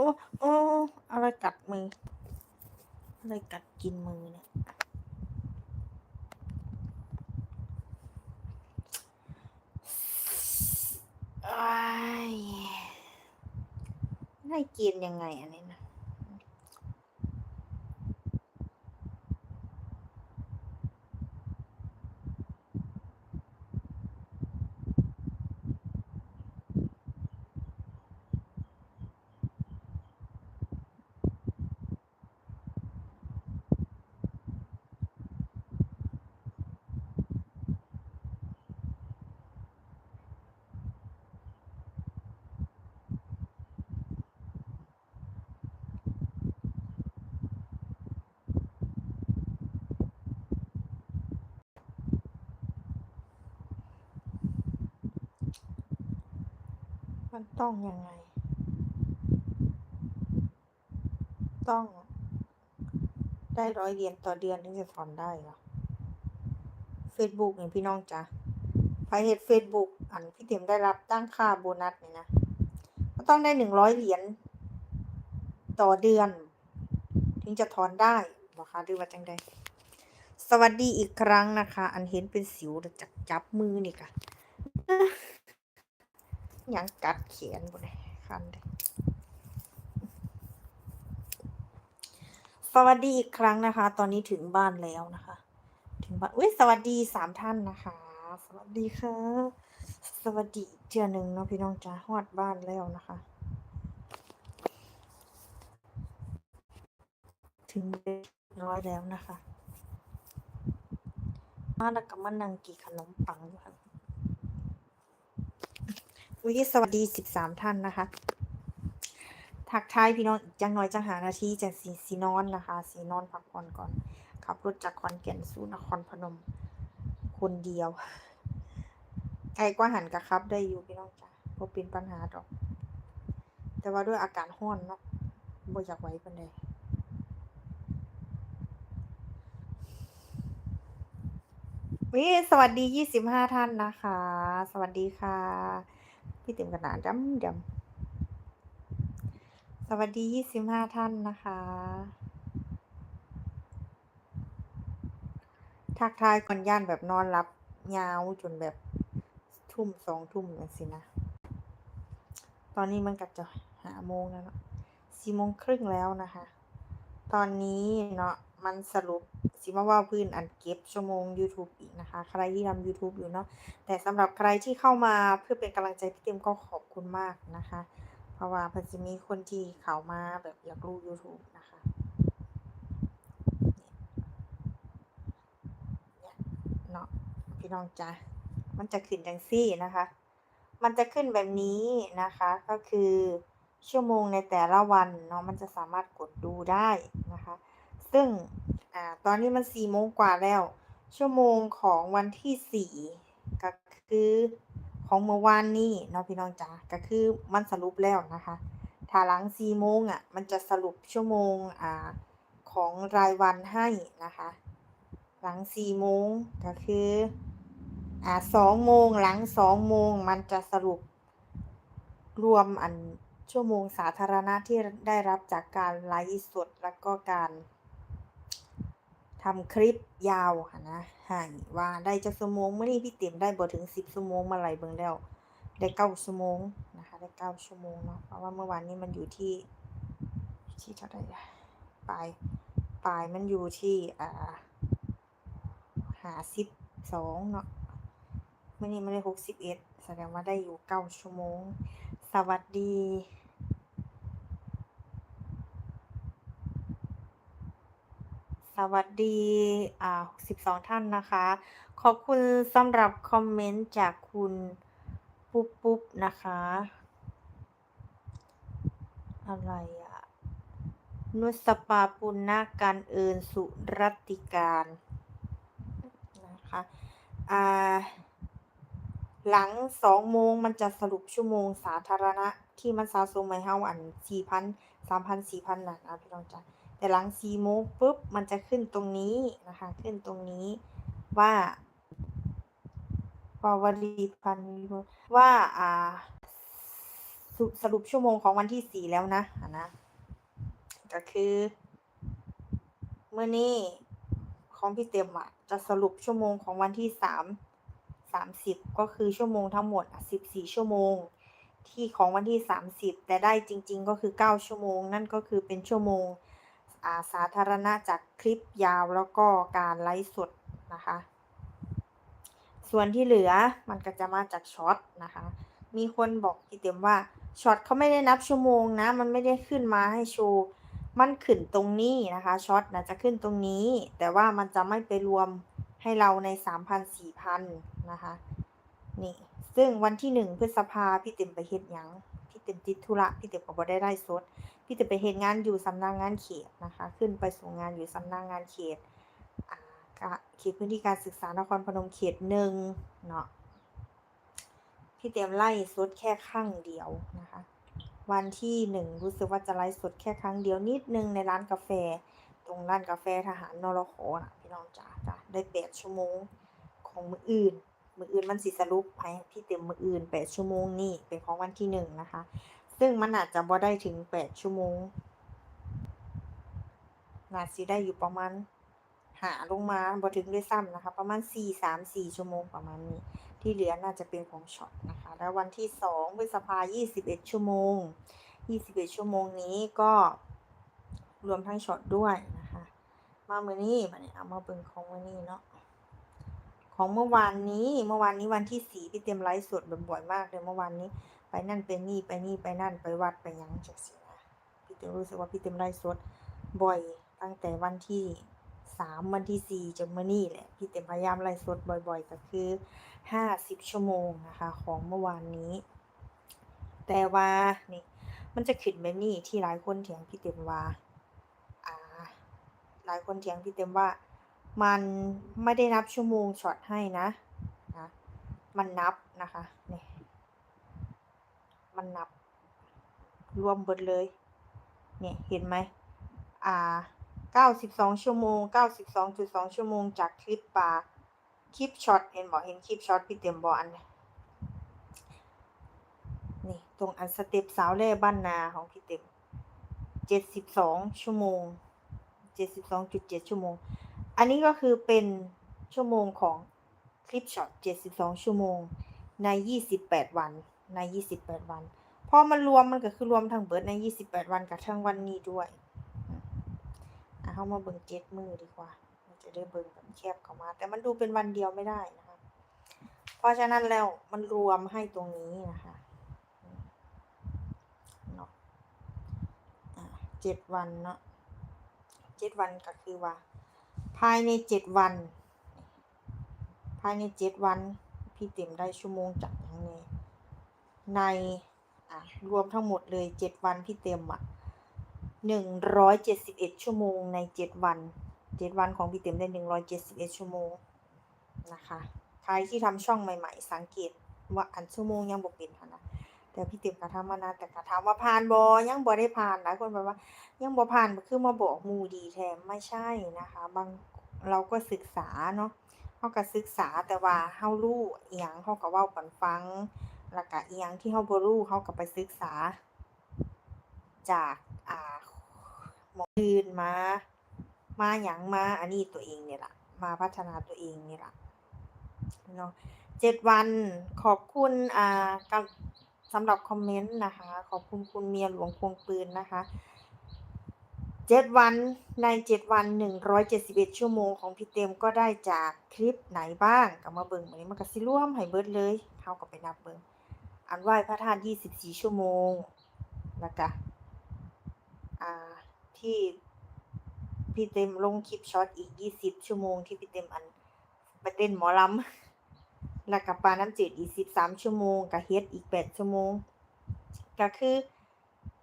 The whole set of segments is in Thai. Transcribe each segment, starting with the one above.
อ้โอ้อะไรกัดมือ อะไรกัดกินมือเนี่ยอ้ได้กินยังไงอันนี้นะ มันต้องยังไง ต้อง ได้ร้อยเหรียญต่อเดือนถึงจะถอนได้เหรอ Facebook นี่พี่น้องจ้ะไปเฮ็ด Facebook อันพี่เต็มได้รับตั้งค่าโบนัสเนี่ยนะก็ต้องได้หนึ่งร้อยเหรียญต่อเดือน ถึงจะถอนได้บ่คะหรือว่าจังใดสวัสดีอีกครั้งนะคะ อันเห็นเป็นสิวแล้วจับจับมือนี่ค่ะ ยังกัดเขียนบ่ได้คันเลยสวัสดีอีกครั้งนะคะ ตอนนี้ถึงบ้านแล้วนะคะ ถึงบ้านอุ้ยสวัสดีสามท่านนะคะ สวัสดีค่ะ สวัสดีเทื่อหนึ่งเนาะพี่น้องจ้าฮอดบ้านแล้วนะคะ ถึงเรียบร้อยแล้วนะคะมาแล้วก็มานั่งกินขนมปังอยู่ค่ะ วิสวัสดีสิบสามท่านนะคะ ทักทายพี่น้องอีกจังน้อยจังหานาทีจะสีสีนอนนะคะ สีนอนพักผ่อนก่อน ขับรถจากขอนแก่นสู่นครพนม คนเดียวไกลกว่าหันกะครับ ได้อยู่พี่น้องจ้ะบ่เป็นปัญหาดอก แต่ว่าด้วยอาการห้อนเนาะบ่อยากไหว้ปานใดวิสวัสดียี่สิบห้าท่านนะคะ สวัสดีค่ะ พี่เต็มกระดาษดำดำสวัสดียี่สิบห้าท่านนะคะ ทักทายก่อนย่านแบบนอนรับยาวจนแบบทุ่มสองทุ่มอย่างสินะ ตอนนี้มันก็จะหาโมงแล้วเนาะสี่โมงครึ่งแล้วนะคะ ตอนนี้เนาะ มันสรุปสิมาว่าพื้นอันเก็บชั่วโมง YouTube อีกนะคะ ใครที่ทำ YouTube อยู่เนาะแต่สำหรับใครที่เข้ามาเพื่อเป็นกำลังใจพี่เต็มก็ขอบคุณมากนะคะ เพราะว่าพิ่นจะมีคนที่เข้ามาแบบอยากรู้ YouTube นะคะเนาะพี่น้องจ้ะมันจะขึ้นจังซี่นะคะ มันจะขึ้นแบบนี้นะคะก็คือชั่วโมงในแต่ละวันเนาะมันจะสามารถกดดูได้นะคะ ซึ่งอตอนนี้มันสี่โมงกว่าแล้ว ชั่วโมงของวันที่สี่ก็คือของเมื่อวานนี้เนาะพี่น้องจ้ะก็คือมันสรุปแล้วนะคะถ้าหลังสี่โมงอะมันจะสรุปชั่วโมงอ่าของรายวันให้นะคะ หลังสี่โมงก็คืออ่าสองโมงหลังสองโมงมันจะสรุปรวมอันชั่วโมงสาธารณะที่ได้รับจากการไลฟ์สดแล้วก็การ ทำคลิปยาวค่ะนะให้ว่าได้จักชั่วโมงเมื่อนี้พี่เต็มได้บ่ถึงสิบชั่วโมงมาไหลเบิ่งแล้ว ได้เก้าชั่วโมงนะคะ ได้เก้าชั่วโมงเนาะเพราะว่าเมื่อวานนี้มันอยู่ที่ ที่เท่าไหร่ปลายปลายมันอยู่ที่อ่าหาสิบสองเนาะเมื่อนี้มันได้หกสิบเอ็ดแสดงว่าได้อยู่เก้าชั่วโมง สวัสดี สวัสดีอ่าสิบสองท่านนะคะ ขอบคุณสำหรับคอมเมนต์จากคุณปุ๊บปุ๊บนะคะ อะไรอะนุสปาปุณณการเอินสุรติการนะคะอ่าหลังสองโมงมันจะสรุปชั่วโมงสาธารณะที่มันสะสมไว้เฮาอันสี่พันสามพันสี่พันน่ะนะพี่น้องจ้ะ แต่หลังสี่โมปุ๊บมันจะขึ้นตรงนี้นะคะ ขึ้นตรงนี้ว่าปวรีพันว่าอ่าสรุสรุปชั่วโมงของวันที่สี่แล้วนะนะก็คือเมื่อนี้ของพี่เต็มอะจะสรุปชั่วโมงของวันที่สามสามสิบก็คือชั่วโมงทั้งหมดสิบสี่ชั่วโมง ที่ของวันที่สามสิบแต่ได้จริง ๆ ก็คือเก้าชั่วโมง นั่นก็คือเป็นชั่วโมง สาธารณะจากคลิปยาวแล้วก็การไลฟ์สดนะคะ ส่วนที่เหลือมันก็จะมาจากช็อตนะคะ มีคนบอกพี่เต็มว่าช็อตเขาไม่ได้นับชั่วโมงนะ มันไม่ได้ขึ้นมาให้โชว์ มันขึ้นตรงนี้นะคะช็อตนะจะขึ้นตรงนี้ แต่ว่ามันจะไม่ไปรวมให้เราในสามพันสี่พันนะคะ นี่ ซึ่งวันที่หนึ่งพฤษภาพี่เต็มไปเฮ็ดยัง พี่เต็มติดธุระ พี่เต็มก็บ่ได้ได้สด พี่เต็มไปเฮ็ดงานอยู่สำนักงงานเขตนะคะ ขึ้นไปส่งงานอยู่สำนักงานเขตอ่ากะเขตพื้นที่การศึกษานครพนมเขตหนึ่งเนาะพี่เต็มไล่สดแค่ครั้งเดียวนะคะ วันที่หนึ่งรู้สึกว่าจะไลฟ์สดแค่ครั้งเดียวนิดนึงในร้านกาแฟ ตรงร้านกาแฟทหารนรขนะพี่น้องจ๋าจ้ะได้แปดชั่วโมงของมืออื่น มืออื่นมันสิสรุปให้พี่เต็มมืออื่นแปดชั่วโมงนี่เป็นของวันที่หนึ่งนะคะ ซึ่งมันอาจจะบ่ได้ถึงแปดชั่วโมงน่าสิได้อยู่ประมาณหาลงมาบ่ถึงด้วยซ้ำนะคะ ประมาณสี่สามสี่ชั่วโมงประมาณนี้ ที่เหลือน่าจะเป็นของช็อตนะคะ แล้ววันที่สองพฤษภายี่สิบเอ็ดชั่วโมงยี่สิบเอ็ดชั่วโมงนี้ก็รวมทั้งช็อตด้วยนะคะ มาเมื่อนี้มาเนี่ยเอามาเบิ่งของวันนี้เนาะของเมื่อวานนี้เมื่อวานนี้วันที่สี่พี่เต็มไลฟ์สดบ่อยๆมากเลยเมื่อวานนี้ ไปนั่นไปนี่ไปนี่ไปนั่นไปวัดไปยังจังซี่นะพี่เต็มรู้สึกว่าพี่เต็มไลฟ์สดบ่อยตั้งแต่วันที่สามวันที่สี่จนเมื่อนี้แหละพี่เต็มพยายามไลฟ์สดบ่อย ๆ ก็คือห้าสิบชั่วโมงนะคะของเมื่อวานนี้ แต่ว่านี่มันจะขึ้นแบบนี้ที่หลายคนเถียงพี่เต็มว่าอ่า หลายคนเถียงพี่เต็มว่ามันไม่ได้นับชั่วโมงช็อตให้นะนะมันนับนะคะเนี่ย มันนับ รวมเบิดเลย เนี่ย เห็นไหม อ่าเก้าสิบสองชั่วโมงเก้าสิบสองจุดสองชั่วโมงจากคลิปปลาคลิปช็อต เห็นบอกเห็นคลิปช็อตพี่เต็มบออัน นี่ตรงอันสเต็ปสาวเล่บ้านนาของพี่เต็มเจ็ดสิบสองชั่วโมงเจ็ดสิบสองจุดเจ็ดชั่วโมง อันนี้ก็คือเป็นชั่วโมงของคลิปช็อตเจ็ดสิบสองชั่วโมงในยี่สิบแปดวัน ในยี่สิบแปดวัน พอมันรวมมันก็คือรวมทั้งเบิร์ดในยี่สิบแปดวันกับทั้งวันนี้ด้วยอะเข้ามาเบิ่งเจ็ดมือดีกว่า มันจะได้เบิ่งแบบแคบเข้ามา แต่มันดูเป็นวันเดียวไม่ได้นะคะ เพราะฉะนั้นแล้วมันรวมให้ตรงนี้นะคะเนาะเจ็ดวันเนาะเจ็ดวันก็คือว่า ภายในเจ็ดวัน ภายในเจ็ดวัน พี่เต็มได้ชั่วโมงจากอย่างนี้ ในรวมทั้งหมดเลยเจ็ดวันพี่เต็มอะหนึ่งร้อยเจ็ดสิบเอ็ดชั่วโมงในเจ็ดวันเจ็ดวันของพี่เต็มได้หนึ่งร้อยเจ็ดสิบเอ็ดชั่วโมงนะคะใครที่ทำช่องใหม่ ๆ สังเกตว่าอันชั่วโมงยังบ่เป็นนะแต่พี่เต็มกระทำมานานแต่กระทำว่าผ่านบอยังบ่ได้ผ่านหลายคนบอกว่า ยังบ่ผ่านคือมาบอกมูดีแท้ไม่ใช่นะคะ บางเราก็ศึกษาเนาะเฮาก็ศึกษาแต่ว่าเฮารู้อีหยังเฮาก็เว้ากันฟัง แล้วก็อียงที่เฮาบรู้เฮาก็ไปศึกษา จากอ่าหมออื่นมา มาหยังมาอันนี้ตัวเองเนี่ยละมาพัฒนาตัวเองนี่ละเนาะเจ็ดวันขอบคุณอ่ากับสำหรับคอมเมนต์นะคะ ขอบคุณคุณเมียหลวงควงปืนนะคะเจ็ดวันในเจ็ดวันหนึ่งร้อยเจ็ดสิบเอ็ดชั่วโมงของพี่เต็มก็ได้จากคลิปไหนบ้างก็มาเบิ่งวันนี้มันก็สิร่วมให้เบิดเลยเฮาก็ไปนับเบิ่ง อันไหว้พระธาตุ24 ชั่วโมงนะคะอ่าที่พี่เต็มลงคลิปช็อตอีก 20 ชั่วโมง ที่พี่เต็มอันไปเต้นหมอลำแล้วกับปลาน้ำจืดอีก 13 ชั่วโมงกับเฮ็ดอีก 8 ชั่วโมง ก็คือ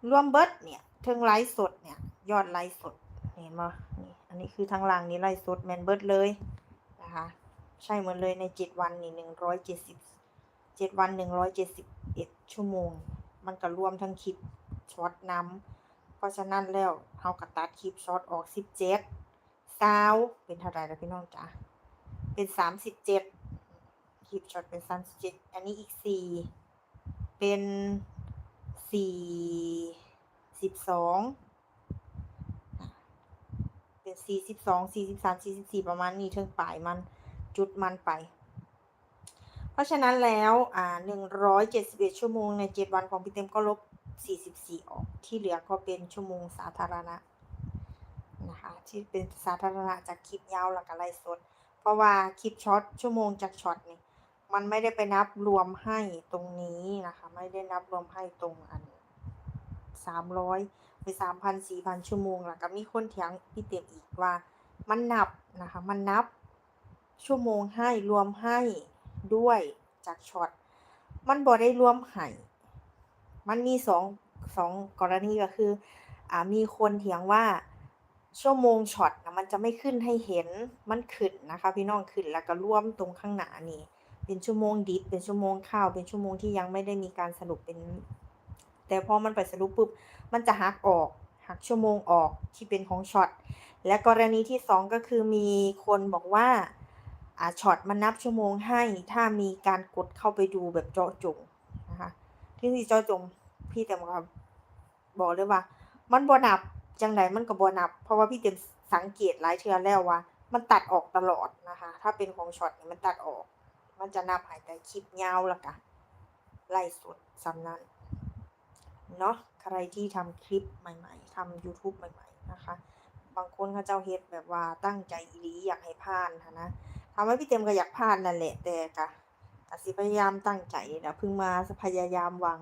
รวมเบิร์ดเนี่ยเทิงไลฟ์สดเนี่ยยอดไลฟ์สดเห็นไหมนี่อันนี้คือทางล่างนี้ไลฟ์สดแมนเบิร์ดเลยนะคะใช่เหมือนเลยใน 7 วันนี่170 7วัน170 ชั่วโมง มันก็รวมทั้งคลิปช็อตน้ำเพราะฉะนั้นแล้วเฮาก็ตัดคลิปช็อตออกสิบเจ็ดซาวเป็นเท่าไหร่แล้วพี่น้องจ๋าเป็นสามสิบเจ็ดคลิปช็อตเป็นสามสิบเจ็ดอันนี้อีกสี่เป็นสี่สิบสองเป็นสี่สิบสองสี่สิบสามสี่สิบสี่ประมาณนี้เทิงปลายมันจุดมันไป เพราะฉะนั้นแล้วอ่าหนึ่งร้อยเจ็ดสิบเอ็ดชั่วโมงในเจ็ดวันของพี่เต็มก็ลบสี่สิบสี่ออก ที่เหลือก็เป็นชั่วโมงสาธารณะนะคะที่เป็นสาธารณะจากคลิปยาวแล้วก็ไลฟ์สด เพราะว่าคลิปช็อตชั่วโมงจากช็อตนี่มันไม่ได้ไปนับรวมให้ตรงนี้นะคะ ไม่ได้นับรวมให้ตรงอันสามร้อยไปสามพันสี่พันชั่วโมงแล้วก็มีคนเถียงพี่เต็มอีกว่า มันนับนะคะ มันนับชั่วโมงให้รวมให้ ด้วยจากช็อตมันบ่ได้รวมให้มันมีสองสองกรณีก็คืออ่ามีคนเถียงว่าชั่วโมงช็อตนะมันจะไม่ขึ้นให้เห็นมันขึ้นนะคะ พี่น้องขึ้นแล้วก็ร่วมตรงข้างหน้านี่ เป็นชั่วโมงดิบเป็นชั่วโมงข้าวเป็นชั่วโมงที่ยังไม่ได้มีการสรุปเป็น แต่พอมันไปสรุปปุ๊บมันจะหักออกหักชั่วโมงออกที่เป็นของช็อตและกรณีที่สองก็คือมีคนบอกว่า อ่าช็อตมันนับชั่วโมงให้ถ้ามีการกดเข้าไปดูแบบเจาะจงนะคะที่ที่เจาะจงพี่แต่มาบอกเลยว่า มันบ่นับจังไดมันก็บ่นับ เพราะว่าพี่เต็มสังเกตหลายเทือแล้วว่า มันตัดออกตลอดนะคะ ถ้าเป็นของช็อตนี่มันตัดออก มันจะนับหายแต่คลิปยาวละกะไล่สดสำนั้นเนาะใครที่ทำคลิปใหม่ ๆทำ YouTube ใหม่ ๆ นะคะ บางคนเขาเจ้าเฮ็ดแบบว่าตั้งใจอีหลีอยากให้ผ่านนะ ถามว่าพี่เต็มก็อยากผ่านนั่นแหละแต่กะกะสิพยายามตั้งใจนะพิ่งมาพยายามวัง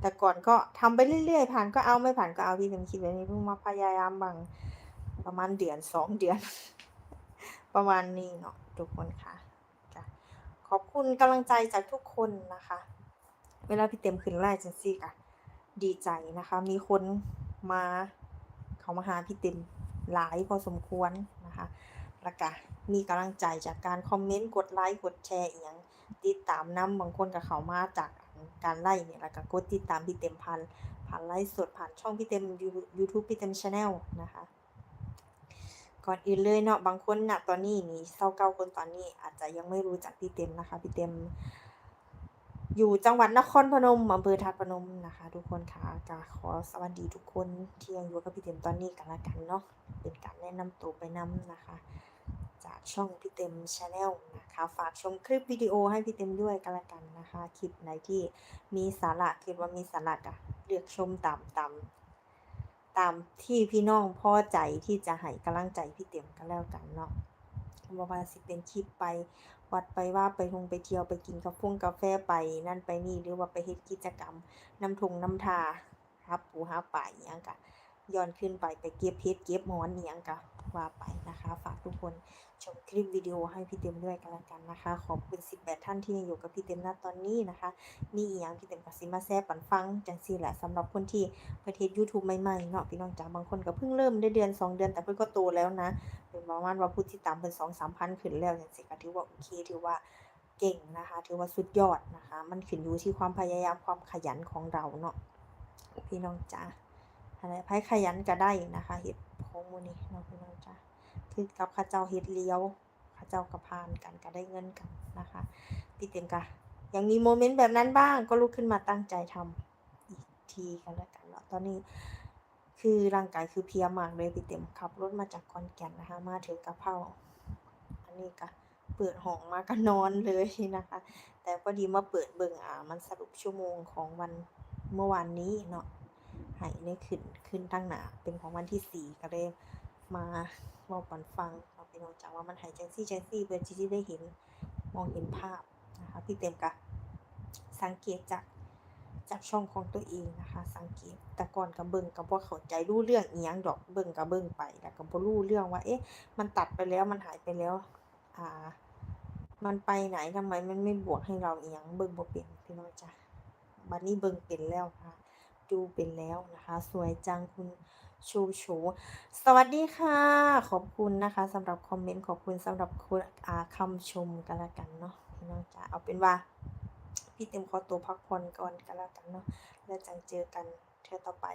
แต่ก่อนก็ทำไปเรื่อยๆผ่านก็เอาไม่ผ่านก็เอาพี่เต็มคิดแบบนี้เพิ่งมาพยายามวังประมาณเดือนสองเดือน ประมาณนี้เนาะทุกคนค่ะขอบคุณกำลังใจจากทุกคนนะคะ เวลาพี่เต็มขึ้นไลน์จังซี่กะดีใจนะคะ มีคนมาเขามาหาพี่เต็มหลายพอสมควรนะคะ แล้วก็มีกำลังใจจากการคอมเมนต์ กดไลค์ กดแชร์อีกอย่างติดตามนํบางคนกับเขามาจากการไล่เนี่ยแล้วก็กดติดตามพี่เต็มพันผ่านไลฟ์สดผ่านช่องพี่เต็ม YouTube พี่เต็มชาแนลนะคะ ก่อนอื่นเลยเนาะบางคนนะตอนนี้นี่เศร้าเก้าคนตอนนี้อาจจะยังไม่รู้จักพี่เต็มนะคะพี่เต็ม อยู่จังหวัดนครพนมอำเภอธาตุพนมนะคะ ทุกคนค่ะก็ขอสวัสดีทุกคนที่ยังอยู่กับพี่เต็มตอนนี้กันละกันเนาะเป็นการแนะนำตัวไปนํนะคะ จากช่องพี่เต็มชาแนลนะคะ ฝากชมคลิปวิดีโอให้พี่เต็มด้วยกันละกันนะคะ คลิปไหนที่มีสาระคิดว่ามีสาระอะเลือกชมตามตามตามที่พี่น้องพอใจที่จะให้กำลังใจพี่เต็มก็แล้วกันเนาะบ่ว่าสิเป็นคลิปไปวัดไปว่าไปทงไปเที่ยวไปกินกาแฟกาแฟไปนั่นไปนี่หรือว่าไปเฮ็ดกิจกรรมนำทงนำทาหาปูหาป่าอีหยังก็ ย้อนขึ้นไปไปเก็บเพชรเก็บหมอนอียงก็ว่าไปนะคะ ฝากทุกคนชมคลิปวิดีโอให้พี่เต็มด้วยกันละกันนะคะ ขอบคุณ 18 ท่านที่ยังอยู่กับพี่เต็มณตอนนี้นะคะมีอีหยังพี่เต็มก็สิมาแชร์ปันฟังจังซี่แหละสำหรับคนที่ประเทศ YouTube ใหม่ๆเนาะพี่น้องจ๋าบางคนก็เพิ่งเริ่มได้เดือน 2 เดือนแต่เพิ่นก็โตแล้วนะ เป็นประมาณว่าผู้ติดตามเพิ่น2-3,000ขึ้นแล้วจังซี่ก็ถือว่าโอเคถือว่าเก่งนะคะ ถือว่าสุดยอดนะคะ มันขึ้นอยู่ที่ความพยายามความขยันของเราเนาะพี่น้องจ๋า อะไรไผขยันก็ได้นะคะเฮ็ดของมูนี้เนาะพี่น้องจ๋าคือกับเขาเจ้าเฮ็ดเลี้ยวเขาเจ้าก็ผ่านกันก็ได้เงินกันนะคะพี่เต็มก็ยังมีโมเมนต์แบบนั้นบ้างก็ลุกขึ้นมาตั้งใจทำอีกทีกันแล้วกันเนาะตอนนี้คือร่างกายคือเพียมากเลยพี่เต็มขับรถมาจากขอนแก่นนะคะ มาถึงกระเพราอันนี้ก็เปิดห้องมาก็นอนเลยนะคะ แต่พอดีมาเปิดเบิ่งอ่ามันสรุปชั่วโมงของวันเมื่อวานนี้เนาะ ให้ได้ขึ้นขึ้นทั้งหนาเป็นของวันที่4ก็เลยมาเว้าปันฟังเราพี่น้องจ๋าว่ามันห้จังซี่จังซี่เพื่อที่สิได้เห็นมองเห็นภาพนะคะพี่เต็มก็สังเกตจากจากช่องของตัวเองนะคะ สังเกตแต่ก่อนก็เบิ่งก็บ่เข้าใจรู้เรื่องเอียงดอกเบิ่งก็เบิ่งไปแล้วก็บ่รู้เรื่องว่าเอ๊ะมันตัดไปแล้วมันหายไปแล้วอ่ามันไปไหนทำไมมันไม่บวกให้เราเอียงเบิ่งบ่เป็นพี่น้องจ๋าบัดนี้เบิ่งเป็นแล้วค่ะ ดูเป็นแล้วนะคะ สวยจังคุณชูโฉสวัสดีค่ะ ขอบคุณนะคะสำหรับคอมเมนต์ขอบคุณสำหรับคุณอาคำชมกันล้วกันเนาะพี่น้องจ๋าเอาเป็นว่าพี่เต็มขอตัวพักผ่อนก่อนกันล้วกันเนาะแล้วจังเจอกันเทื่อต่อไป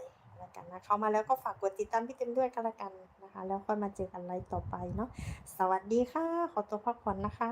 ล้วกันนะเข้ามาแล้วก็ฝากกดติดตามพี่เต็มด้วยกันละกันนะคะ แล้วค่อยมาเจอกันไลฟ์ต่อไปเนาะสวัสดีค่ะ ขอตัวพักผ่อนนะคะ